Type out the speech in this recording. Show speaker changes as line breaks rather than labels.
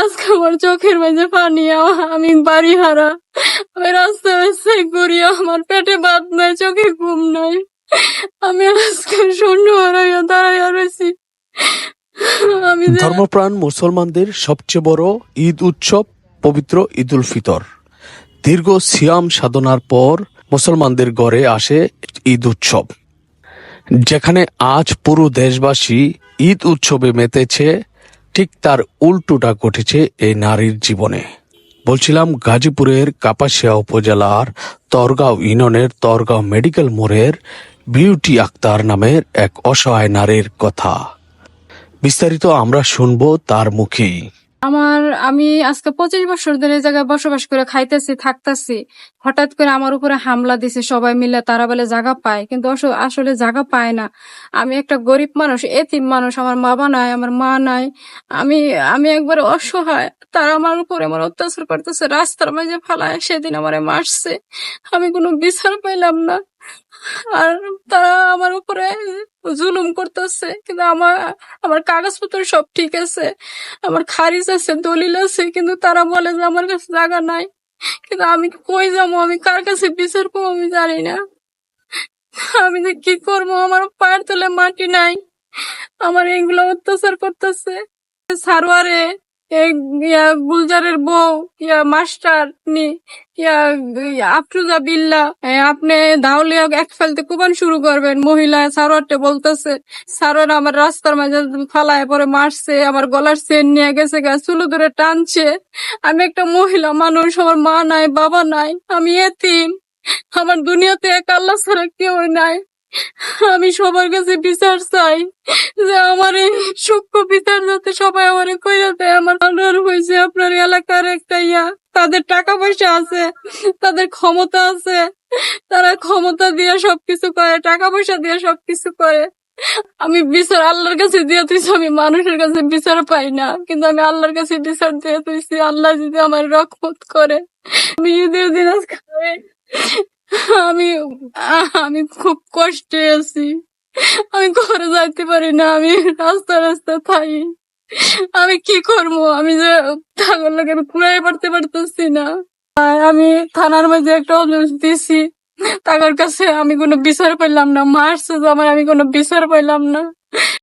আজকে আমার চোখের মাঝে পানি আমি বাড়ি হারা আমি রাস্তায় রাস্তায় ঘুরি, আমার পেটে ভাত নাই, চোখে ঘুম নাই। আমি আজকে শূন্য হারাইয়া দাঁড়াইয়া রয়েছি। আমি
ধর্মপ্রাণ মুসলমানদের সবচেয়ে বড় ঈদ উৎসব পবিত্র ঈদুল ফিতর। দীর্ঘ সিয়াম সাধনার পর মুসলমানদের ঘরে আসে ঈদ উৎসব। যেখানে আজ পুরো দেশবাসী ঈদ উৎসবে মেতেছে ঠিক তার উল্টোটা ঘটেছে এই নারীর জীবনে। বলছিলাম গাজীপুরের কাপাসিয়া উপজেলার তরগাঁও ইউনিয়নের তরগাঁও মেডিকেল মোড়ের বিউটি আক্তার নামের এক অসহায় নারীর কথা। বিস্তারিত আমরা শুনব তার মুখেই।
আমার, আমি আজকে পঁচিশ বছর ধরে এই জায়গায় বসবাস করে খাইতেছি, থাকতেছি। হঠাৎ করে আমার উপরে হামলা দিছে, সবাই মিলে তারা বলে জায়গা পায়। কিন্তু আস- আসলে জায়গা পায় না। আমি একটা গরিব মানুষ, এতিম মানুষ, আমার বাবা নাই, আমার মা নাই। আমি আমি একবার অসহায়, তারা আমার উপরে আমার অত্যাচার করতেছে, রাস্তার মাঝে ফালায়, সেদিন আমার মারছে। আমি কোনো বিচার পাইলাম না। আর তারা আমার উপরে জুলুম করতেছে, কিন্তু আমার আমার কাগজপত্র সব ঠিক আছে, আমার খারিজ আছে, দলিল আছে, কিন্তু তারা বলে যে আমার কাছে জায়গা নাই। কিন্তু আমি কই যাব? আমি কার কাছে বিচার করব আমি জানি না। আমি যে কি করব? আমার পায়ের তলে মাটি নাই। আমার এগুলো অত্যাচার করতেছে। সারোয়ারে ইয়া গুলজারের বউ, ইয়া মাস্টার, নি, ইয়া আফরুজা বিল্লা আপনি দাউলে এক ফেলতে কুবান শুরু করবেন। মহিলা সারোয়ারটা বলতেছে, সারোয়ার আমার রাস্তার মাঝে ফালায় পরে মারছে, আমার গলার চেন নিয়ে গেছে গা, চুলো ধরে টানছে। আমি একটা মহিলা মানুষ, আমার মা নাই, বাবা নাই, আমি এতিম। আমার দুনিয়াতে এক আল্লাহ ছাড়া কেউ নাই। আমি সবার কাছে বিচার চাই। সবাই আমার আমার হয়েছে আপনার এলাকার একটা ইয়া। তাদের টাকা পয়সা আছে, তাদের ক্ষমতা আছে। তারা ক্ষমতা দিয়ে সবকিছু করে, টাকা পয়সা দিয়ে সবকিছু করে। আমি বিচার আল্লাহর কাছে দিয়ে তুইছি আমি মানুষের কাছে বিচার পাই না। কিন্তু আমি আল্লাহর কাছে বিচার দিয়ে তুইছি আল্লাহ যদি আমার রক্ষত করে। আমি ঈদের দিন আমি আমি খুব কষ্টে আছি। আমি ঘরে যাইতে পারি না, আমি রাস্তা রাস্তা থাকি আমি কি করব? আমি যে ঠাকুর লোকের কুড়াই পারতে পারতেছি না। আমি থানার মধ্যে একটা অভিযোগ দিছি তাদের কাছে আমি কোনো বিচার পাইলাম না, মারছে আমার, আমি কোনো বিচার পাইলাম না।